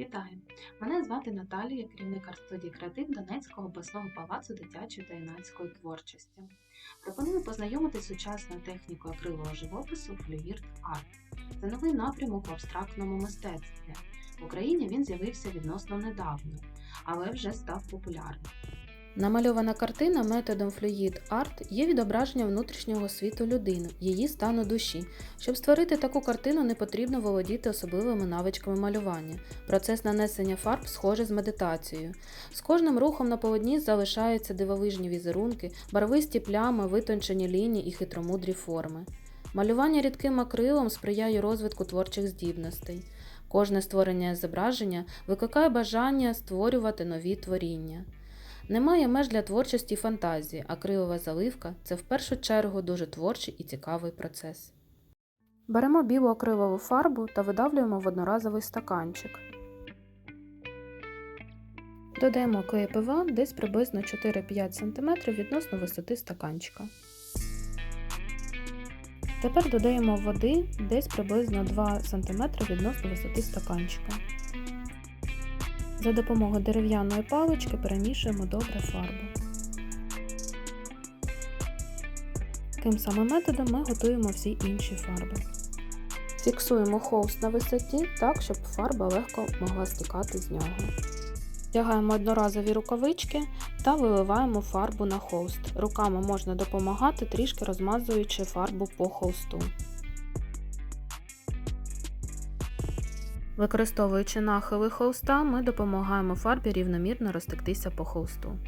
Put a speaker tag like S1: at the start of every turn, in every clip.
S1: Вітаю! Мене звати Наталія, керівник арт-студії Креатив Донецького обласного палацу дитячої та юнацької творчості. Пропоную познайомити сучасну техніку акрилового живопису флювірт арт. Це новий напрямок в абстрактному мистецтві. В Україні він з'явився відносно недавно, але вже став популярним.
S2: Намальована картина методом Fluid Art є відображення внутрішнього світу людини, її стану душі. Щоб створити таку картину, не потрібно володіти особливими навичками малювання. Процес нанесення фарб схожий з медитацією. З кожним рухом на полотні залишаються дивовижні візерунки, барвисті плями, витончені лінії і хитромудрі форми. Малювання рідким акрилом сприяє розвитку творчих здібностей. Кожне створення зображення викликає бажання створювати нові творіння. Немає меж для творчості і фантазії, а крилова заливка це в першу чергу дуже творчий і цікавий процес. Беремо білу акрилову фарбу та видавлюємо в одноразовий стаканчик. Додаємо клей ПВА десь приблизно 4-5 см відносно висоти стаканчика. Тепер додаємо води десь приблизно 2 см відносно висоти стаканчика. За допомогою дерев'яної палички перемішуємо добре фарбу. Таким самим методом ми готуємо всі інші фарби. Фіксуємо холст на висоті так, щоб фарба легко могла стікати з нього. Вдягаємо одноразові рукавички та виливаємо фарбу на холст. Руками можна допомагати, трішки розмазуючи фарбу по холсту. Використовуючи нахили холста, ми допомагаємо фарбі рівномірно розтектися по холсту.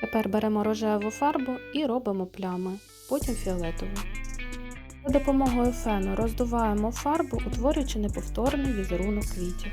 S2: Тепер беремо рожеву фарбу і робимо плями, потім фіолетову. За допомогою фену роздуваємо фарбу, утворюючи неповторний візерунок квітів.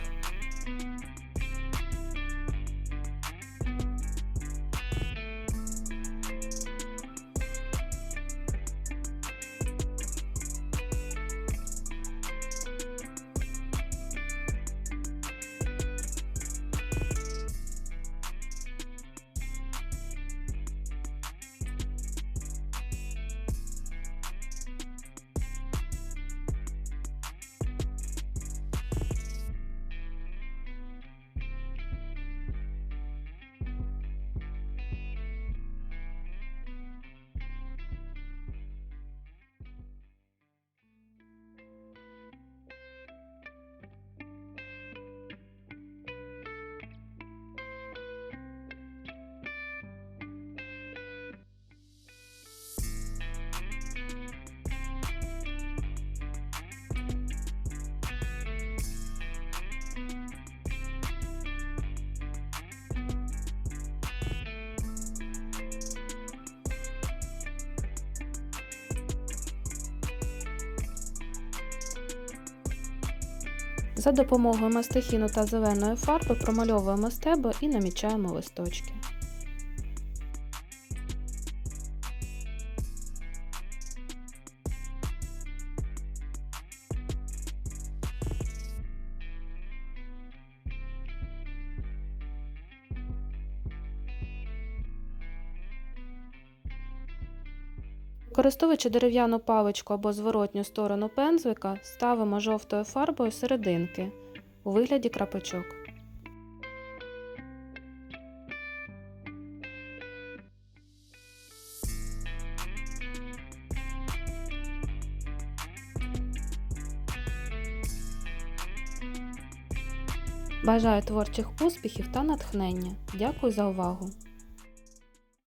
S2: За допомогою мастихіну та зеленої фарби промальовуємо стебо і намічаємо листочки. Використовуючи дерев'яну паличку або зворотню сторону пензлика, ставимо жовтою фарбою серединки у вигляді крапочок. Бажаю творчих успіхів та натхнення. Дякую за увагу!